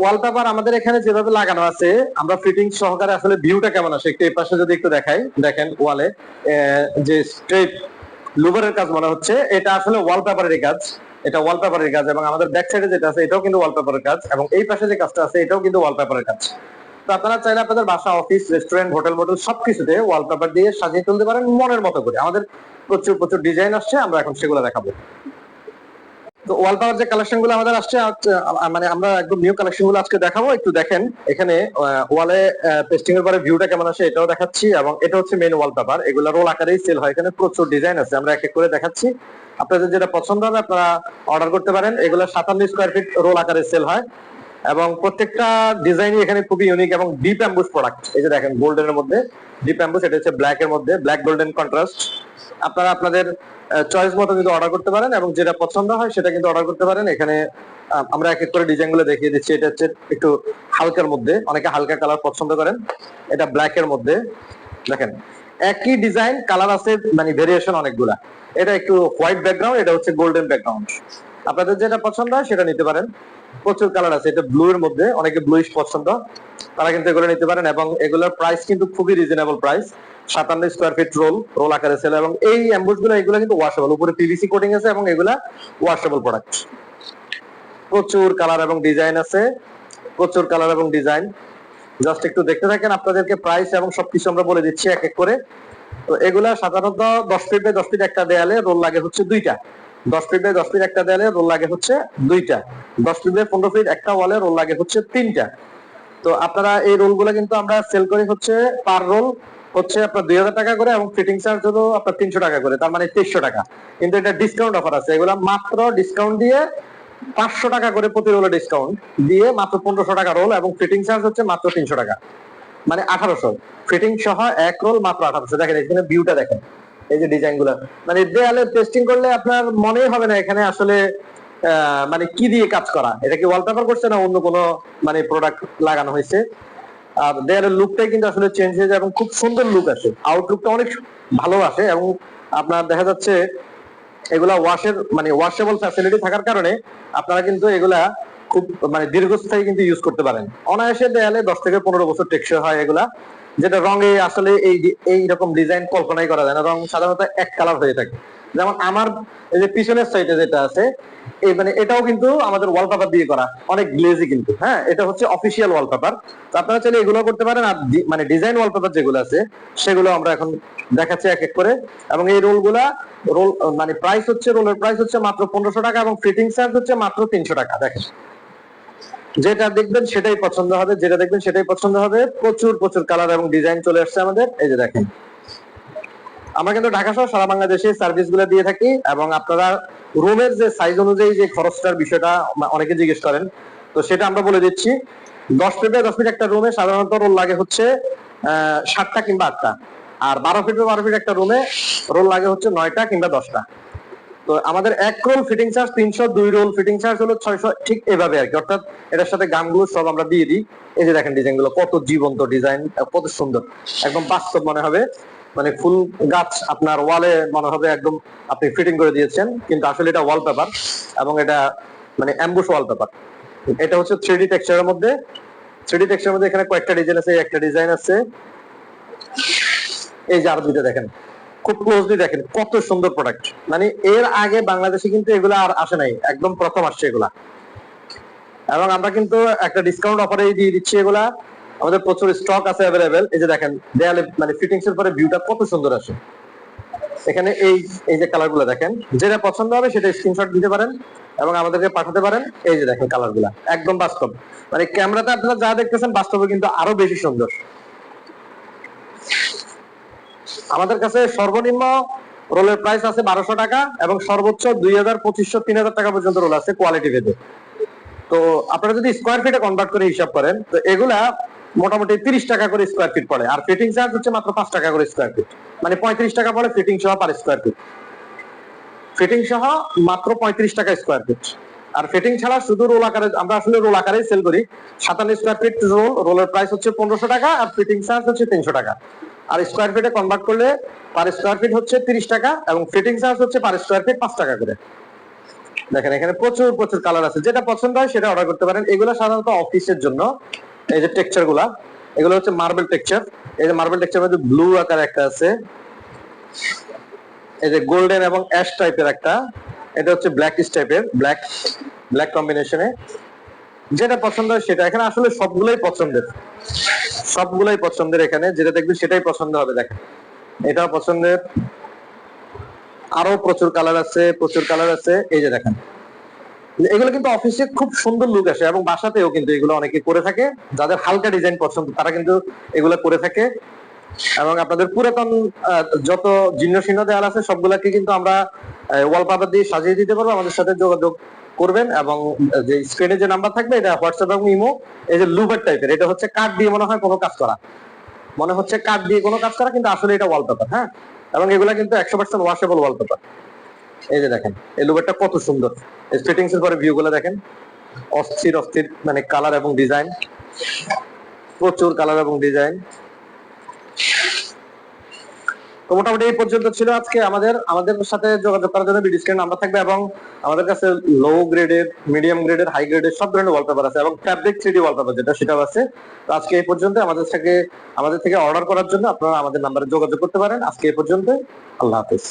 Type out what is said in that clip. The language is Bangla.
ওয়ালপেপার আমাদের এখানে যেভাবে লাগানো আছে, আমরা ফিটিং সহকারে আসলে ভিউটা কেমন আসে? একটু এই পাশে যদি একটু দেখাই, দেখেন ওয়ালে যে স্ট্রেট লুভারের কাজ মনে হচ্ছে, এটা আসলে ওয়ালপেপারের কাজ, এটা ওয়ালপেপারের কাজ এবং আমাদের ব্যাক সাইডে যেটা আছে, এটাও কিন্তু ওয়ালপেপারের কাজ এবং এই পাশে যে কাজটা আছে, এটাও কিন্তু ওয়ালপেপারের কাজ। তো আপনারা চাইলে আপনাদের বাসা অফিস রেস্টুরেন্ট হোটেল মোটেল সবকিছুতে ওয়ালপেপার দিয়ে সাজিয়ে তুলতে পারেন মনের মতো করে। আমাদের প্রচুর প্রচুর ডিজাইন আসছে, আমরা এখন সেগুলো দেখাবো। তো যে কালেকশনগুলো আমাদের আসছে মানে আমরা একদম নিউ কালেকশনগুলো আজকে দেখাবো, একটু দেখেন। এখানে ওয়ালে পেস্টিং এর পরে ভিউটা কেমন আসে এটাও দেখাচ্ছি, এবং এটা হচ্ছে মেন ওয়ালপেপার এগুলো রোল আকারেই সেল হয়, এখানে প্রচুর ডিজাইন আছে, আমরা এক এক করে দেখাচ্ছি। আপনাদের যেটা পছন্দ হবে, আপনারা অর্ডার করতে পারেন। এগুলো সাতান্ন স্কোয়ার ফিট রোল আকারে সেল হয়। এবং প্রত্যেকটা ডিজাইনই এখানে খুবই ইউনিক এবং ডিপ অ্যাম্বুশ প্রোডাক্ট এই যে দেখেন গোল্ডেনের মধ্যে ডিপ অ্যাম্বুশ এটা হচ্ছে ব্ল্যাক এর মধ্যে ব্ল্যাক গোল্ডেন কন্ট্রাস্ট আপনারা আপনাদের চয়েস মতো কিন্তু অর্ডার করতে পারেন এবং যেটা পছন্দ হয় সেটা কিন্তু অর্ডার করতে পারেন। এখানে আমরা এক এক করে ডিজাইনগুলো দেখিয়ে দিচ্ছি। এটা হচ্ছে একটু হালকার মধ্যে, অনেকে হালকা কালার পছন্দ করেন। এটা ব্ল্যাক এর মধ্যে। দেখেন, একই ডিজাইন কালার আছে মানে ভেরিয়েশন অনেকগুলা। এটা একটু হোয়াইট ব্যাকগ্রাউন্ড এটা হচ্ছে গোল্ডেন ব্যাকগ্রাউন্ড আপনাদের যেটা পছন্দ হয় সেটা নিতে পারেন। প্রচুর কালার আছে, এটা ব্লু এর মধ্যে, অনেকে ব্লুইশ পছন্দ। তারা কিন্তু এগুলো নিতে পারেন এবং এগুলোর প্রাইস কিন্তু খুবই রিজনেবল প্রাইস সাতান্ন স্কোয়ার ফিট রোল রোল আকারে সেল এবং এই অ্যাম্বুসগুলো, এগুলো কিন্তু ওয়াশেবল উপরে পিভিসি কোটিং আছে এবং এগুলা ওয়াশেবল প্রোডাক্ট প্রচুর কালার এবং ডিজাইন আছে, প্রচুর কালার এবং ডিজাইন জাস্ট একটু দেখতে থাকেন আপনাদেরকে প্রাইস এবং সবকিছু আমরা বলে দিচ্ছি এক এক করে। তো এগুলা সাধারণত দশ ফিট বাই দশ ফিট একটা দেয়ালে রোল লাগে হচ্ছে দুইটা। দশ ফিট বাই দশ ফিট একটা দেয়ালে রোল লাগে হচ্ছে দুইটা। দশ ফিট বাই পনেরো ফিট একটা ওয়ালে রোল লাগে হচ্ছে তিনটা। তো আপনারা এই কিন্তু আমরা সেল করি হচ্ছে পার রোল হচ্ছে আপনার দুই হাজার টাকা করে এবং ফিটিং চার্জ হলো আপনার তিনশো টাকা করে, তার মানে টাকা। কিন্তু এটা ডিসকাউন্ট অফার আছে। এগুলো মাত্র ডিসকাউন্ট দিয়ে পাঁচশো টাকা করে প্রতি রোলে ডিসকাউন্ট দিয়ে মাত্র পনেরোশো টাকা রোল এবং ফিটিং চার্জ হচ্ছে মাত্র তিনশো টাকা। মানে আঠারোশো। ফিটিং সহ এক রোল মাত্র আঠারোশো। দেখেন, এখানে ভিউটা দেখেন। এই যে ডিজাইনগুলা। মানে দেয়ালে টেস্টিং করলে আপনার মনেই হবে না এখানে আসলে মানে কি দিয়ে কাজ করা। এটা কি ওয়ালপেপার করছে না অন্য কোনো মানে প্রোডাক্ট লাগানো হয়েছে? আর দেয়ালের লুকটাই কিন্তু আসলে চেঞ্জ হয়ে যায় এবং খুব সুন্দর লুক আসে। আউটলুকটা অনেক ভালো আসে এবং আপনার দেখা যাচ্ছে, এগুলা ওয়াশের মানে ওয়াশেবল ফ্যাসিলিটি থাকার কারণে আপনারা কিন্তু এগুলা খুব মানে দীর্ঘস্থায়ী কিন্তু ইউজ করতে পারেন। অনায়াসে দেয়ালে দশ থেকে পনেরো বছর টেকসই হয় এগুলা। যেটা রঙে আসলে এই এই রকম ডিজাইন কল্পনাই করা যায় না। রং সাধারণত এক কালার হয়ে থাকে। যেমন আমার এই যে পিছনের সাইডে যেটা আছে, এই মানে এটাও কিন্তু আমাদের ওয়ালপেপার দিয়ে করা। অনেক গ্লেজি কিন্তু হ্যাঁ? এটা হচ্ছে অফিসিয়াল ওয়ালপেপার তো আপনারা চাইলে এগুলো করতে পারেন। আর মানে ডিজাইন ওয়ালপেপার যেগুলো আছে, সেগুলো আমরা এখন দেখাচ্ছি এক এক করে। এবং এই রোলগুলা রোল মানে প্রাইস হচ্ছে রোলের প্রাইস হচ্ছে মাত্র পনেরোশো টাকা এবং ফিটিং চার্জ হচ্ছে মাত্র তিনশো টাকা। দেখেন। যেটা দেখবেন সেটাই পছন্দ হবে, যেটা দেখবেন সেটাই পছন্দ হবে। প্রচুর প্রচুর কালার এবং ডিজাইন চলে আসছে আমাদের। এই যে দেখেন। আমরা কিন্তু ঢাকা সহ সারা বাংলাদেশে সার্ভিসগুলো দিয়ে থাকি এবং আপনারা রুমের যে সাইজ অনুযায়ী যে খরচটার বিষয়টা অনেকে জিজ্ঞেস করেন, তো সেটা আমরা বলে দিচ্ছি। দশ ফিট বাই দশ ফিট একটা রুমে সাধারণত রোল লাগে হচ্ছে সাতটা কিংবা আটটা। আর বারো ফিট বাই বারো ফিট একটা রুমে রোল লাগে হচ্ছে নয়টা কিংবা দশটা। তো আমাদের এক রোল ফিটিং চার্জ তিনশো দুই রোল ফিটিং চার্জ হলো ছয়শো, ঠিক এভাবে আর কি অর্থাৎ এটার সাথে গানগুলো সব আমরা দিয়ে দিই। এই যে দেখেন ডিজাইনগুলো, কত জীবন্ত ডিজাইন কত সুন্দর। একদম বাস্তব মনে হবে। মানে ফুল গাছ আপনার ওয়ালে মনে হবে একদম আপনি ফিটিং করে দিয়েছেন, কিন্তু আসলে এটা ওয়ালপেপার এবং এটা মানে অ্যাম্বুশ ওয়ালপেপার এটা হচ্ছে থ্রিডি টেক্সচারের মধ্যে। থ্রিডি টেক্সচারের মধ্যে এখানে কয়েকটা ডিজাইন আছে, একটা ডিজাইন আছে। এই যে আরও দুইটা দেখেন। খুব ক্লোজলি দেখেন কত সুন্দর প্রোডাক্ট মানে এর আগে বাংলাদেশে কিন্তু এগুলা আর আসে নাই, একদম প্রথম আসছে এগুলা। এবং আমরা কিন্তু একটা ডিসকাউন্ট অফারে দিয়ে দিচ্ছি এগুলা। আমাদের প্রচুর স্টক আছে অ্যাভেলেবেল এই যে দেখেন, দেয়ালে মানে ফিটিংস এর পরে ভিউটা কত সুন্দর আসে। এখানে এই এই যে কালারগুলো দেখেন, যেটা পছন্দ হবে সেটা স্ক্রিনশট দিতে পারেন এবং আমাদেরকে পাঠাতে পারেন। এই যে দেখেন কালারগুলা, একদম বাস্তব। মানে ক্যামেরাতে আপনারা যা দেখতেছেন বাস্তবে কিন্তু আরও বেশি সুন্দর। আমাদের কাছে সর্বনিম্ন রোলের প্রাইস আছে বারোশো টাকা এবং সর্বোচ্চ দুই হাজার, পঁচিশশো, তিন হাজার টাকা পর্যন্ত রোল আছে কোয়ালিটি ভেদে তো আপনারা যদি স্কোয়ার ফিটে কনভার্ট করে হিসাব করেন, তো এগুলা মোটামুটি তিরিশ টাকা করে স্কোয়ার ফিট পড়ে। আর ফিটিং চার্জ হচ্ছে মাত্র পাঁচ টাকা করে স্কোয়ার ফিট মানে পঁয়ত্রিশ টাকা পড়ে ফিটিং সহ পার স্কোয়ার ফিট ফিটিং সহ মাত্র পঁয়ত্রিশ টাকা স্কোয়ার ফিট আর ফিটিং ছাড়া শুধু রোল আকারে, আমরা আসলে রোল আকারে সেল করি। সাতান্ন স্কোয়ার ফিট রোল রোলের প্রাইস হচ্ছে পনেরোশো টাকা আর ফিটিং চার্জ হচ্ছে তিনশো টাকা। আর স্কোয়ার ফিটে কনভার্ট করলে পার স্কোয়ার ফিট হচ্ছে তিরিশ টাকা এবং ফিটিং চার্জ হচ্ছে পার স্কোয়ার ফিট পাঁচ টাকা করে। দেখেন, এখানে প্রচুর প্রচুর কালার আছে। যেটা পছন্দ হয় সেটা অর্ডার করতে পারেন। এগুলো সাধারণত অফিসের জন্য। এই যে টেক্সচারগুলা, এগুলো হচ্ছে মার্বেল টেক্সচার এই যে মার্বেল টেক্সচার মধ্যে ব্লু আকার একটা আছে। এই যে গোল্ডেন এবং অ্যাশ টাইপের একটা। এটা হচ্ছে ব্ল্যাক টাইপের ব্ল্যাক ব্ল্যাক কম্বিনেশনে যেটা পছন্দ হয় সেটা। এখানে আসলে সবগুলোই পছন্দের। সবগুলোই পছন্দের এখানে। যেটা দেখবেন সেটাই পছন্দ হবে দেখেন এটাও পছন্দের। আরও প্রচুর কালার আছে, প্রচুর কালার আছে। এই যে দেখেন। এগুলো কিন্তু অফিসে খুব সুন্দর লুক আসে এবং বাসাতেও কিন্তু এগুলো অনেকে করে থাকে। যাদের হালকা ডিজাইন পছন্দ, তারা কিন্তু এগুলো করে থাকে। এবং আপনাদের পুরাতন যত জীর্ণ শীর্ণ দেয়াল আছে, সবগুলাকে কিন্তু আমরা ওয়ালপেপার দিয়ে সাজিয়ে দিতে পারব, আমাদের সাথে যোগাযোগ করবেন এবং যে স্ক্রিনে যে নাম্বার থাকবে, এটা হোয়াটসঅ্যাপ এবং ইমো এই যে লুভার টাইপের এটা হচ্ছে কাঠ দিয়ে মনে হয় কোনো কাজ করা। মনে হচ্ছে কাঠ দিয়ে কোনো কাজ করা, কিন্তু আসলে এটা ওয়ালপেপার হ্যাঁ? এবং এগুলা কিন্তু একশো পার্সেন্ট ওয়াশেবল ওয়ালপেপার এই যে দেখেন, এই লুভারটা কত সুন্দর। ফিটিংস এর পরে ভিউ গুলো দেখেন। অস্থির অস্থির মানে কালার এবং ডিজাইন প্রচুর কালার এবং ডিজাইন তো মোটামুটি এই পর্যন্ত ছিল আজকে আমাদের আমাদের সাথে যোগাযোগ করার জন্য ভিডিও স্ক্রিন নাম্বার থাকবে এবং আমাদের কাছে লো গ্রেডের মিডিয়াম গ্রেডের হাই গ্রেডের সব ধরনের ওয়ালপেপার আছে এবং ফ্যাব্রিক থ্রিডি ওয়ালপেপার যেটা সেটাও আছে। তো আজকে এই পর্যন্ত আমাদের থেকে আমাদের থেকে অর্ডার করার জন্য আপনারা আমাদের নাম্বারে যোগাযোগ করতে পারেন। আজকে এই পর্যন্ত আল্লাহ হাফেজ।